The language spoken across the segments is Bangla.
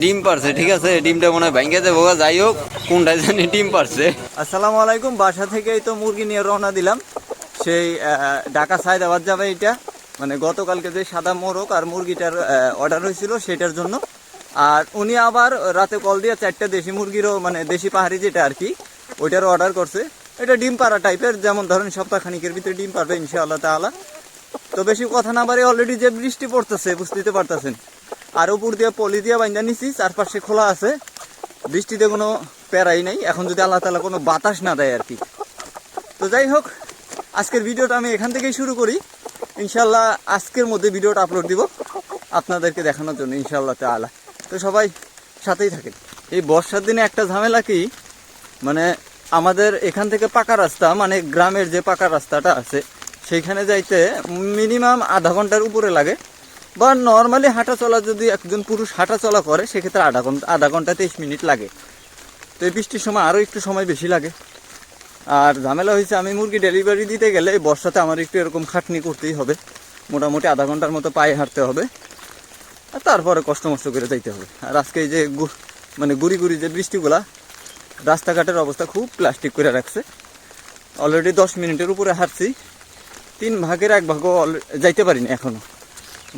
ডিম পারছে, ঠিক আছে? ডিমটা মনে হয় ভেঙে দেবো, যাই হোক জানি ডিম পারছে। আসসালামু আলাইকুম, বাসা থেকেই তো মুরগি নিয়ে রওনা দিলাম। সেই ঢাকা যাবে এটা মানে গতকালকে যে সাদা আর মুরগিটার অর্ডার হয়েছিল সেটার জন্য। আর উনি আবার রাতে কল দিয়ে চারটা দেশি মুরগিরও মানে দেশি পাহাড়ি যেটা আর কি ওইটারও অর্ডার করছে। এটা ডিম পাড়া টাইপের যেমন ধরেন সপ্তাহখানিকের ভিতরে ডিম পারবে ইনশাআল্লাহ তাআলা। তো বেশি কথা না বাড়ি অলরেডি যে বৃষ্টি পড়তেছে বুঝতে পারতেছেন। আর উপর দিয়ে পলি দিয়ে বাইন্দা নিছি, চারপাশে খোলা আছে। বৃষ্টিতে কোনো প্যারাই নাই, এখন যদি আল্লাহ তালা কোনো বাতাস না দেয় আর কি। তো যাই হোক, আজকের ভিডিওটা আমি এখান থেকেই শুরু করি। ইনশাল্লাহ আজকের মধ্যে ভিডিওটা আপলোড দিব আপনাদেরকে দেখানোর জন্য ইনশাল্লাহ তালা তো সবাই সাথেই থাকেন। এই বর্ষার দিনে একটা ঝামেলা কি মানে আমাদের এখান থেকে পাকা রাস্তা মানে গ্রামের যে পাকা রাস্তাটা আছে, সেইখানে যাইতে মিনিমাম আধা ঘণ্টার উপরে লাগে। বা নর্মালি হাঁটা চলা যদি একজন পুরুষ হাঁটা চলা করে, সেক্ষেত্রে আধা ঘণ্টা আধা ঘণ্টা তেইশ মিনিট লাগে। তো এই বৃষ্টির সময় আরও একটু সময় বেশি লাগে। আর ঝামেলা হয়েছে, আমি মুরগি ডেলিভারি দিতে গেলে এই বর্ষাতে আমার একটু এরকম খাটনি করতেই হবে। মোটামুটি আধা ঘণ্টার মতো পায়ে হাঁটতে হবে। আর তারপরে কষ্ট মষ্ট করে যাইতে হবে। আর আজকে যে গু- মানে গুড়ি গুড়ি যে বৃষ্টিগুলা, রাস্তাঘাটের অবস্থা খুব প্লাস্টিক করে রাখছে। অলরেডি দশ মিনিটের উপরে হাঁটছি। তিন ভাগের এক ভাগও যাইতে পারিনি এখনও।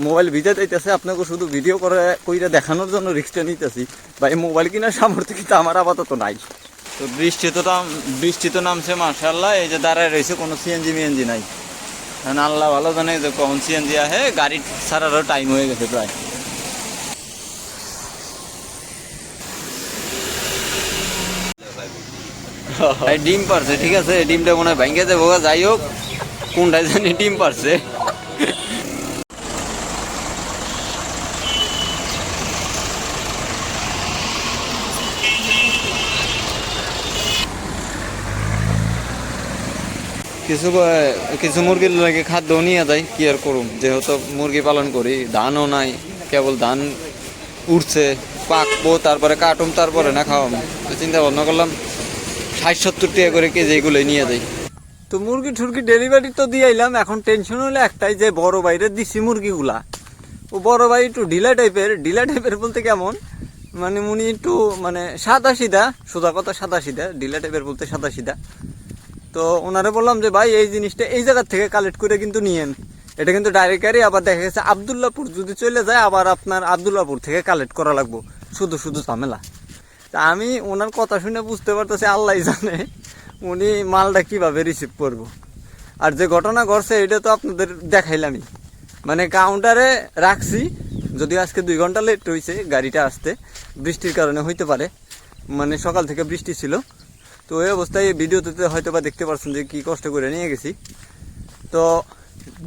মোবাইল ভিজে যাইতেছে, আপনাকে শুধু ভিডিও করে, কইরা দেখানোর জন্য রিক্সটা নিতেছি। বা এই মোবাইল কেনার সামর্থ্য কিন্তু আমার আপাতত নাই। তো বৃষ্টি তো বৃষ্টি তো নামছে মার্শাল্লাহ এই যে দাঁড়ায় রয়েছে, কোনো সিএনজি মিএনজি নাই। এখন আল্লাহ ভালো জানে যে কখন সিএনজি আহে গাড়ি ছাড়ারও টাইম হয়ে গেছে প্রায়। ডিম পারছে, ঠিক আছে? ডিমটা মনে হয় ভেঙে দেবো, যাই হোক, কোনটায় জানি ডিম পারছে। কিছু কিছু মুরগির লাগে খাদ্য নিয়ে যাই, কি আর করুম? যেহেতু মুরগি পালন করি, ধানও নাই, কেবল ধান উঠছে পাকবো তারপরে কাটুম, তারপরে না খাওয়াম। তো চিন্তা ভাবনা করলাম, ষাট সত্তর টাকা করে কেজি এগুলো নিয়ে যাই। তো মুরগি ঠুরগি ডেলিভারি তো দিয়ে আইলাম এখন টেনশন হলো একটাই যে বড় বাইরে দিছি মুরগিগুলা। ও বড় ভাই একটু ঢিলা টাইপের ঢিলা টাইপের বলতে কেমন? মানে উনি একটু মানে সাদা সিধা সোজা কথা সাদা সিধা ঢিলা টাইপের বলতে সাদা সিধা তো ওনারে বললাম যে, ভাই, এই জিনিসটা এই জায়গার থেকে কালেক্ট করে কিন্তু নিয়েন এটা কিন্তু ডাইরেক্টারি আবার দেখা গেছে আবদুল্লাপুর যদি চলে যায়, আবার আপনার আবদুল্লাপুর থেকে কালেক্ট করা লাগবো। শুধু শুধু ঝামেলা। তা আমি ওনার কথা শুনে বুঝতে পারতেছি আল্লাহ জানে উনি মালটা কীভাবে রিসিভ করব। আর যে ঘটনা ঘটছে, এটা তো আপনাদের দেখাইলামই। মানে কাউন্টারে রাখছি, যদিও আজকে দুই ঘণ্টা লেট হয়েছে গাড়িটা আসতে। বৃষ্টির কারণে হইতে পারে। মানে সকাল থেকে বৃষ্টি ছিল। তো ওই অবস্থায় এই ভিডিওতে হয়তো বা দেখতে পাচ্ছেন যে কি কষ্ট করে নিয়ে গেছি। তো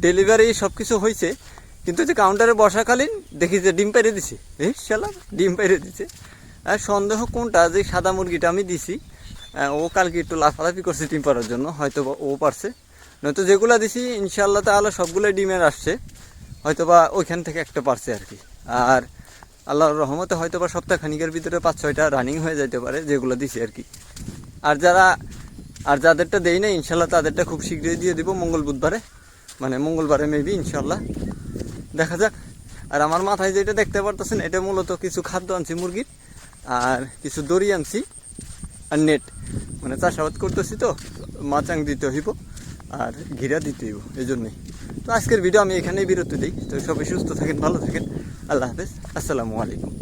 ডেলিভারি সব কিছু হয়েছে কিন্তু যে কাউন্টারে বসাকালীন দেখি যে ডিম পেরে দিছে। এই শালা, ডিম পেরে দিছে। আর সন্দেহ কোনটা যে সাদা মুরগিটা আমি দিছি ও কালকে একটু লাফালাফি করছে ডিম পাড়ার জন্য হয়তো ও পারছে। নয়তো যেগুলা দিছি ইনশাল্লাহ তাহলে সবগুলোই ডিমের আসছে হয়তো বা ওইখান থেকে একটা পারছে আর কি। আর আল্লাহর রহমতে হয়তো বা সপ্তাহ খানিকের ভিতরে পাঁচ ছয়টা রানিং হয়ে যেতে পারে, যেগুলো দিছি আর কি। আর যারা, আর যাদেরটা দেই না ইনশাল্লাহ তাদেরটা খুব শীঘ্রই দিয়ে দিব মঙ্গল বুধবারে। মানে মঙ্গলবারে মেবি ইনশাল্লাহ। দেখা যাক। আর আমার মাথায় যেটা দেখতে পারতেছেন, এটা মূলত কিছু খাদ্য আনছি, মুরগির, আর কিছু দড়ি আনছি, আর নেট মানে চাষাবাদ করতেছি তো, মাচাং দিতে হইব, আর ঘিরা দিতে হইব এই জন্যই তো আজকের ভিডিও আমি এখানেই বিরতি দিই। তো সবাই সুস্থ থাকেন, ভালো থাকেন। আল্লাহ হাফেজ। আসসালামু আলাইকুম।